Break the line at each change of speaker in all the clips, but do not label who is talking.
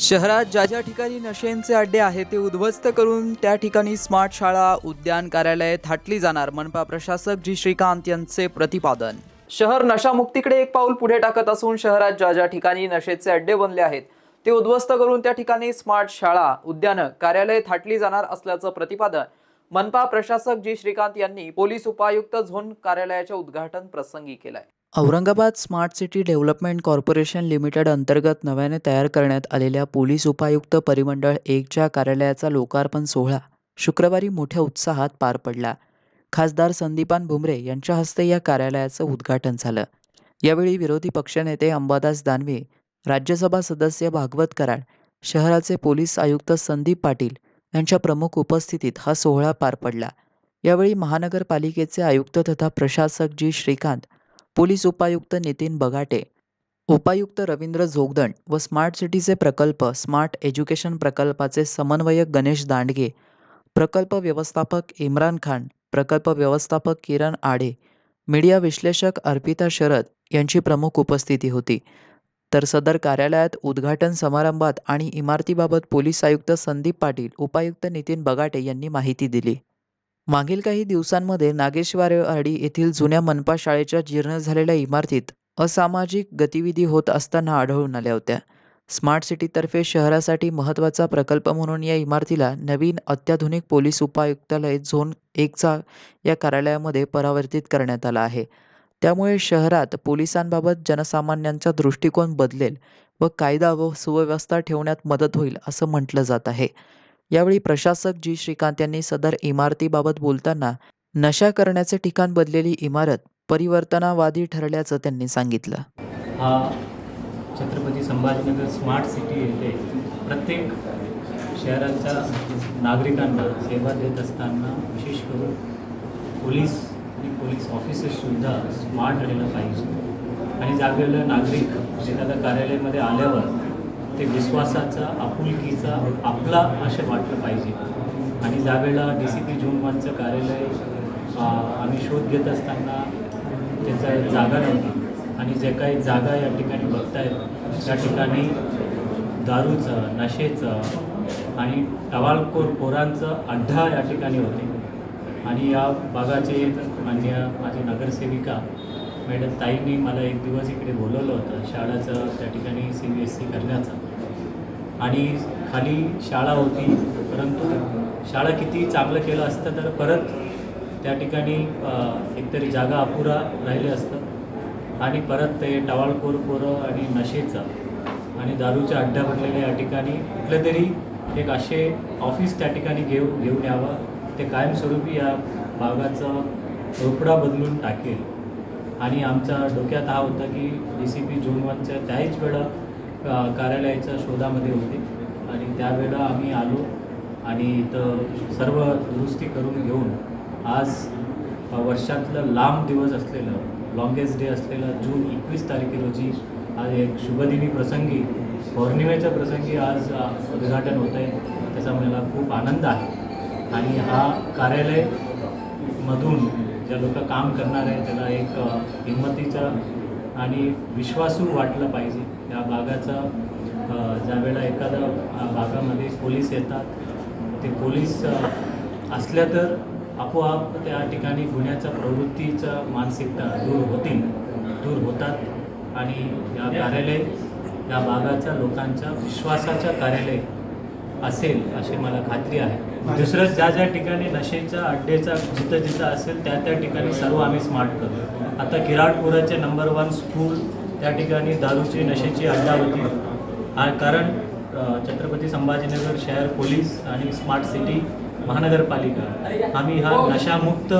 शहरात ज्या ज्या ठिकाणी नशेंचे अड्डे आहेत ते उद्ध्वस्त करून त्या ठिकाणी स्मार्ट शाळा उद्यान कार्यालय थाटली जाणार मनपा प्रशासक जी श्रीकांत यांचे प्रतिपादन. शहर नशामुक्तीकडे एक पाऊल पुढे टाकत असून शहरात ज्या ज्या ठिकाणी नशेचे अड्डे बनले आहेत ते उद्ध्वस्त करून त्या ठिकाणी स्मार्ट शाळा उद्यानं कार्यालय थाटली जाणार असल्याचं प्रतिपादन मनपा प्रशासक जी श्रीकांत यांनी पोलीस उपायुक्त झोन कार्यालयाच्या उद्घाटन प्रसंगी केलंय. Aurangabad smart city development corporation limited अंतर्गत नव्याने तयार करण्यात आलेल्या पोलीस उपायुक्त परिमंडळ एकच्या कार्यालयाचा लोकार्पण सोहळा शुक्रवारी मोठ्या उत्साहात पार पडला. खासदार संदीपान भुमरे यांच्या हस्ते या कार्यालयाचं उद्घाटन झालं. यावेळी विरोधी पक्षनेते अंबादास दानवे राज्यसभा सदस्य भागवत कराड शहराचे पोलीस आयुक्त संदीप पाटील यांच्या प्रमुख उपस्थितीत हा सोहळा पार पडला. यावेळी महानगरपालिकेचे आयुक्त तथा प्रशासक जी श्रीकांत पोलीस उपायुक्त नितीन बगाटे उपायुक्त रवींद्र जोगदंड व स्मार्ट सिटीचे प्रकल्प स्मार्ट एज्युकेशन प्रकल्पाचे समन्वयक गणेश दांडगे प्रकल्प व्यवस्थापक इम्रान खान प्रकल्प व्यवस्थापक किरण आडे मीडिया विश्लेषक अर्पिता शरद यांची प्रमुख उपस्थिती होती. तर सदर कार्यालयात उद्घाटन समारंभात आणि इमारतीबाबत पोलीस आयुक्त संदीप पाटील उपायुक्त नितीन बगाटे यांनी माहिती दिली. मागील काही दिवसांमध्ये नागेश्वरवाडी येथील जुन्या मनपा शाळेच्या जीर्ण झालेल्या इमारतीत असामाजिक गतिविधी होत असताना आढळून आल्या होत्या. स्मार्ट सिटीतर्फे शहरासाठी महत्त्वाचा प्रकल्प म्हणून या इमारतीला नवीन अत्याधुनिक पोलीस उपायुक्तालय झोन एकचा या कार्यालयामध्ये परावर्तित करण्यात आला आहे. त्यामुळे शहरात पोलिसांबाबत जनसामान्यांचा दृष्टिकोन बदलेल व कायदा व सुव्यवस्था ठेवण्यात मदत होईल असं म्हटलं जात आहे. यावेळी प्रशासक जी. श्रीकांत यांनी सदर इमारतीबाबत बोलताना नशा करण्याचे ठिकाण बदलेली इमारत परिवर्तनावादी ठरल्याचं त्यांनी सांगितलं.
हा छत्रपती संभाजीनगर स्मार्ट सिटी येथे प्रत्येक शहराच्या नागरिकांना सेवा देत असताना विशेष करून पोलीस आणि पोलीस ऑफिसर्ससुद्धा स्मार्ट राहिलं पाहिजे. आणि जागेला नागरिक एखाद्या कार्यालयामध्ये आल्यावर ते विश्वासाचा आपुलकीचा आपला असे वाटलं पाहिजे. आणि ज्यावेळेला डी सी पी झोन वनचं कार्यालय आम्ही शोध घेत असताना त्याचा जागा नव्हती. आणि जे काही जागा या ठिकाणी बघतायत त्या ठिकाणी दारूचं नशेचं आणि टवाळखोर पोरांचं अड्डा या ठिकाणी होते. आणि या भागाचे मान्य माझी नगरसेविका मॅडम ताईंनी मला एक दिवस इकडे बोलवलं होतं शाळाचं त्या ठिकाणी सी बी एस सी करण्याचं. आणि खाली शाळा होती परंतु शाळा किती चांगलं केलं असतं तर परत त्या ठिकाणी एकतरी जागा अपुरा राहिले असतं. आणि परत ते टवाळखोर पोरं आणि नशेचं आणि दारूच्या अड्ड्या भरलेल्या या ठिकाणी कुठलं तरी एक असे ऑफिस त्या ठिकाणी घेऊ घेऊन यावं ते कायमस्वरूपी या भागाचं रोपडा बदलून टाकेल. आणि आमच्या डोक्यात हा होता की डी सी पी झोन वनच्या त्याहीच वेळा कार्यालयाच्या शोधामध्ये होते. आणि त्यावेळेला आम्ही आलो आणि इथं सर्व दुरुस्ती करून घेऊन आज वर्षातलं लांब दिवस असलेलं लॉंगेस्ट डे असलेलं जून एकवीस तारखे रोजी आज एक शुभदिनी प्रसंगी पौर्णिमेच्या प्रसंगी आज उद्घाटन होतं आहे त्याचा मला खूप आनंद आहे. आणि हा कार्यालय मधून ज्या लोक काम करणार आहे त्याला एक हिंमतीचा आणि विश्वासू वाटलं पाहिजे. या भागाचा अ, ज्यावेळेला एखाद्या भागामध्ये पोलीस येतात ते पोलीस असल्या तर आपोआप त्या ठिकाणी गुन्ह्याच्या प्रवृत्तीचा मानसिकता दूर होतील दूर होतात. आणि या कार्यालय या भागाच्या लोकांच्या विश्वासाच्या कार्यालय असेल अशी मला खात्री आहे. दुसरं ज्या ज्या ठिकाणी नशेच्या अड्डेचा जिथं जिथं असेल त्या त्या ठिकाणी सर्व आम्ही स्मार्ट करू. आता किराडपुराचे नंबर वन स्कूल त्या ठिकाणी दारूची नशेची अड्डा होती. कारण छत्रपती संभाजीनगर शहर पोलीस आणि स्मार्ट सिटी महानगरपालिका. आम्ही हा नशामुक्त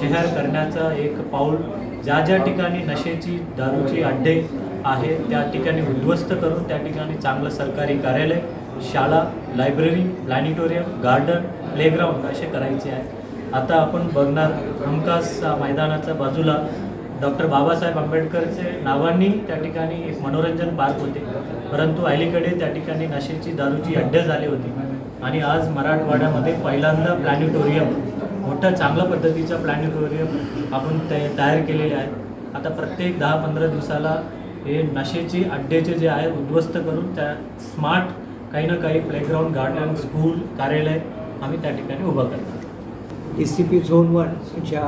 शहर करण्याचा एक पाऊल ज्या ज्या ठिकाणी नशेची दारूची अड्डे आहे त्या ठिकाणी उद्ध्वस्त करून त्या ठिकाणी चांगलं सरकारी कार्यालय शाळा लायब्ररी प्लॅनिटोरियम गार्डन प्लेग्राऊंड असे करायचे आहे. आता आपण बघणार हमखास मैदानाच्या बाजूला डॉक्टर बाबासाहेब आंबेडकरचे नावांनी त्या ठिकाणी एक मनोरंजन पार्क होते. परंतु अलीकडे त्या ठिकाणी नशेची दारूची अड्डे झाली होती. आणि आज मराठवाड्यामध्ये पहिल्यांदा प्लॅनिटोरियम मोठं चांगल्या पद्धतीचं प्लॅनिटोरियम आपण ते तयार केलेले आहेत आता प्रत्येक दहा पंधरा दिवसाला हे नशेची अड्डेचे जे आहे उद्ध्वस्त करून त्या स्मार्ट काही ना काही प्लेग्राऊंड गार्डन स्कूल कार्यालय आम्ही त्या ठिकाणी उभं करतो.
D C P zone one ज्या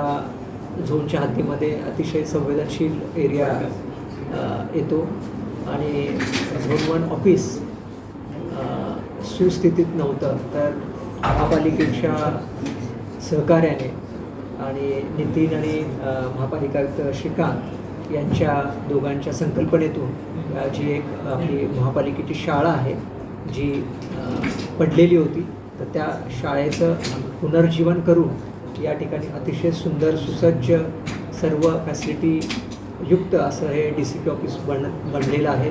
झोनच्या हद्दीमध्ये अतिशय संवेदनशील एरिया येतो. आणि झोन वन ऑफिस सुस्थितीत नव्हतं. तर महापालिकेच्या सहकार्याने आणि नितीन आणि महापालिका आयुक्त श्रीकांत यांच्या दोघांच्या संकल्पनेतून जी एक आपली महापालिकेची शाळा आहे जी पडलेली होती तर त्या शाळेचं पुनर्जीवन करून या ठिकाणी अतिशय सुंदर सुसज्ज सर्व फॅसिलिटी युक्त असं हे डी सी पी ऑफिस बन बनलेलं आहे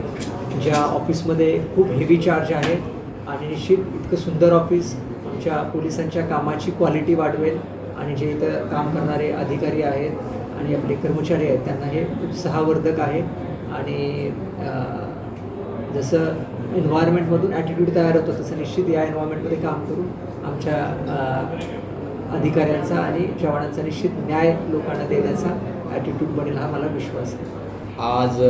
ज्या ऑफिसमध्ये खूप हेवी चार्ज आहे आणि निश्चित इतकं सुंदर ऑफिस आमच्या पोलिसांच्या कामाची क्वालिटी वाढवेल आणि जे इथं काम करणारे अधिकारी आहेत आणि आपले कर्मचारी आहेत त्यांना हे उत्साहवर्धक आहे. आणि जसं एन्व्हायरमेंटमधून ॲटिट्यूड तयार होतो तसं निश्चित या एन्व्हायरमेंटमध्ये काम करून आमच्या अधिकाऱ्यांचा आणि जवानांचा निश्चित न्याय लोकांना देण्याचा ॲटिट्यूड बनेल हा मला विश्वास आहे.
आज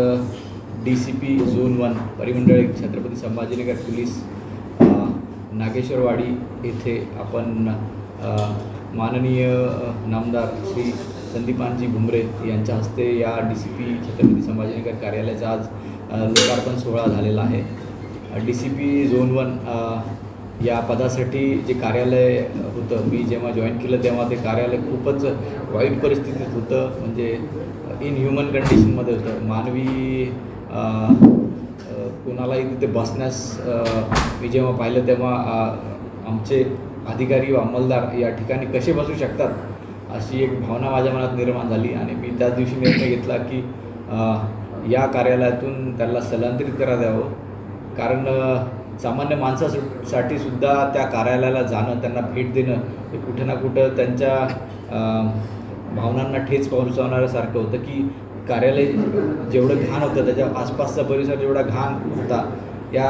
D C P zone one परिमंडळ एक छत्रपती संभाजीनगर पोलीस नागेश्वरवाडी येथे आपण माननीय नामदार श्री संदीपानजी भुमरे यांच्या हस्ते या D C P Chhatrapati Sambhajinagar कार्यालयाचा आज लोकार्पण सोहळा झालेला आहे. D C P zone one या पदासाठी जे कार्यालय होतं मी जेव्हा जॉईन केलं तेव्हा ते कार्यालय खूपच वाईट परिस्थितीत होतं. म्हणजे इनह्युमन कंडिशनमध्ये होतं. मानवी कुणालाही कोणालाही तिथे बसण्यास मी जेव्हा पाहिलं तेव्हा आमचे अधिकारी व अंमलदार या ठिकाणी कसे बसू शकतात अशी एक भावना माझ्या मनात निर्माण झाली. आणि मी त्याच दिवशी निर्णय घेतला की या कार्यालयातून त्याला स्थलांतरित करा द्यावं कारण सामान्य माणसासाठी सुद्धा त्या कार्यालयाला जाणं त्यांना भेट देणं हे कुठं ना कुठं त्यांच्या भावनांना ठेच पोहोचवणाऱ्यासारखं होतं की कार्यालय जेवढं घाण होतं त्याच्या आसपासचा परिसर जेवढा घाण होता या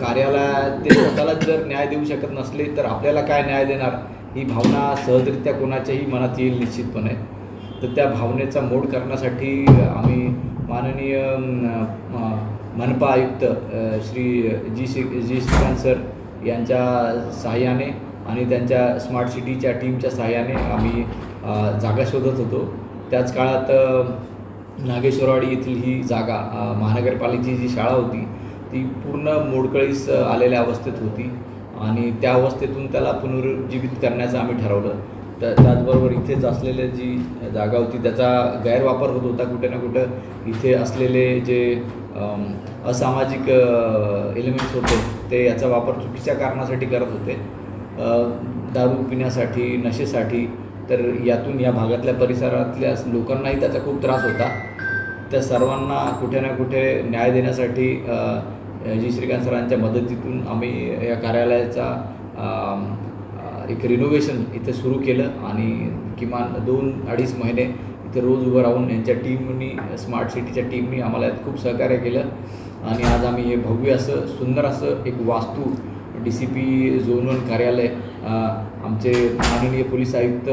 कार्यालयात ते स्वतःलाच जर न्याय देऊ शकत नसले तर आपल्याला काय न्याय देणार? ही भावना सहजरित्या कोणाच्याही मनात येईल निश्चितपणे. तर त्या भावनेचा मोड करण्यासाठी आम्ही माननीय मनपा आयुक्त श्री जी श्री जी श्रीकांत सर यांच्या सहाय्याने आणि त्यांच्या स्मार्ट सिटीच्या टीमच्या सहाय्याने आम्ही जागा शोधत होतो. त्याच काळात नागेश्वरवाडी येथील ही जागा महानगरपालिकेची जी शाळा होती ती पूर्ण मोडकळीस आलेल्या अवस्थेत होती आणि त्या अवस्थेतून त्याला पुनरुज्जीवित करण्याचं आम्ही ठरवलं. त्या त्याचबरोबर इथेच असलेले जी जागा होती त्याचा गैरवापर होत होता कुठे ना कुठं इथे असलेले जे असामाजिक एलिमेंट्स होते. ते याचा वापर चुकीच्या कारणासाठी करत होते. दारू पिण्यासाठी नशेसाठी. तर यातून या भागातल्या परिसरातल्या लोकांनाही त्याचा खूप त्रास होता. त्या सर्वांना कुठे ना कुठे न्याय देण्यासाठी जी श्रीकांत सरांच्या मदतीतून आम्ही या कार्यालयाचा एक रिनोव्हेशन इथे सुरू केलं आणि किमान दोन अडीच महिने इथे रोज उभं राहून यांच्या टीमनी स्मार्ट सिटीच्या टीमनी आम्हाला यात खूप सहकार्य केलं. आणि आज आम्ही हे भव्य असं सुंदर असं एक वास्तू D C P zone one कार्यालय आमचे माननीय पोलीस आयुक्त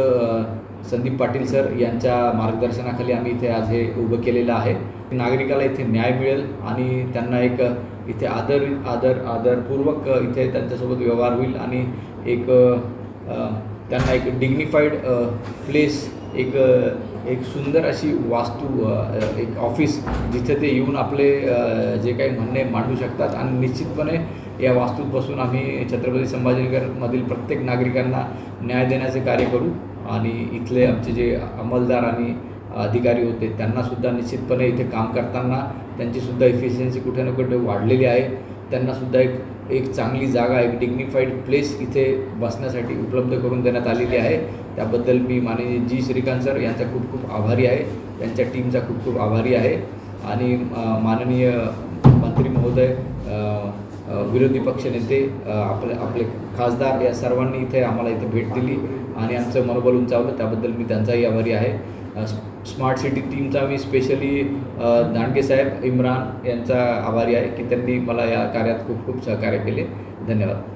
संदीप पाटील सर यांच्या मार्गदर्शनाखाली आम्ही इथे आज हे उभं केलेलं आहे. नागरिकाला इथे न्याय मिळेल आणि त्यांना एक इथे आदर आदर आदरपूर्वक इथे त्यांच्यासोबत व्यवहार होईल आणि एक त्यांना एक डिग्निफाईड प्लेस एक एक सुंदर अशी वास्तू एक ऑफिस जिथे ते येऊन आपले जे काही म्हणणे मांडू शकतात आणि निश्चितपणे या वास्तूत बसून आम्ही छत्रपती संभाजीनगरमधील प्रत्येक नागरिकांना न्याय देण्याचे कार्य करू आणि इथले आमचे जे अंमलदार आणि अधिकारी होते त्यांनासुद्धा निश्चितपणे इथे काम करताना त्यांचीसुद्धा इफिशियन्सी कुठे ना कुठे वाढलेली आहे. त्यांनासुद्धा एक एक चांगली जागा एक डिग्निफाईड प्लेस इथे बसण्यासाठी उपलब्ध करून देण्यात आलेली आहे. त्याबद्दल मी माननीय जी. श्रीकांत सर यांचा खूप खूप आभारी आहे. त्यांच्या टीमचा खूप खूप आभारी आहे. आणि माननीय मंत्री महोदय विरोधी पक्षनेते नेते आपले आपले खासदार या सर्वांनी इथे आम्हाला इथे भेट दिली आणि आमचं मनोबल उंचावलं. त्याबद्दल मी त्यांचाही आभारी आहे. स्मार्ट सिटी टीमचा मी स्पेशली दांडगे साहेब इम्रान यांचा आभारी आहे की त्यांनी मला या कार्यात खूप खूप सहकार्य केले. धन्यवाद.